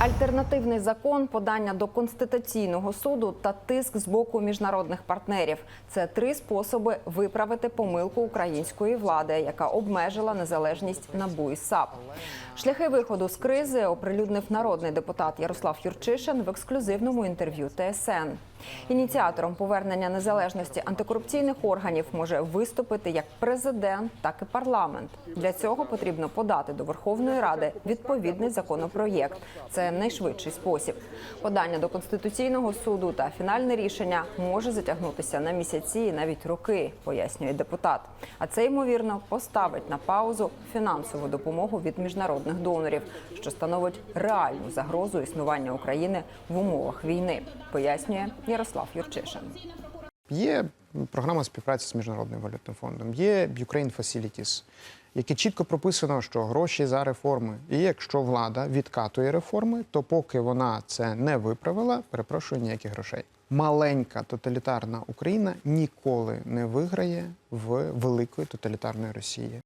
Альтернативний закон, подання до конституційного суду та тиск з боку міжнародних партнерів це три способи виправити помилку української влади, яка обмежила незалежність НАБУ і САП. Шляхи виходу з кризи оприлюднив народний депутат Ярослав Юрчишин в ексклюзивному інтерв'ю ТСН. Ініціатором повернення незалежності антикорупційних органів може виступити як президент, так і парламент. Для цього потрібно подати до Верховної Ради відповідний законопроєкт. Це найшвидший спосіб. Подання до конституційного суду та фінальне рішення може затягнутися на місяці і навіть роки, пояснює депутат. А це ймовірно поставить на паузу фінансову допомогу від міжнародних донорів, що становить реальну загрозу існування України в умовах війни, пояснює Ярослав Юрчишин. Є програма співпраці з міжнародним валютним фондом, є Ukraine Facilities, яке чітко прописано, що гроші за реформи. І якщо влада відкатує реформи, то поки вона це не виправила, перепрошую ніяких грошей. Маленька тоталітарна Україна ніколи не виграє в великої тоталітарної Росії.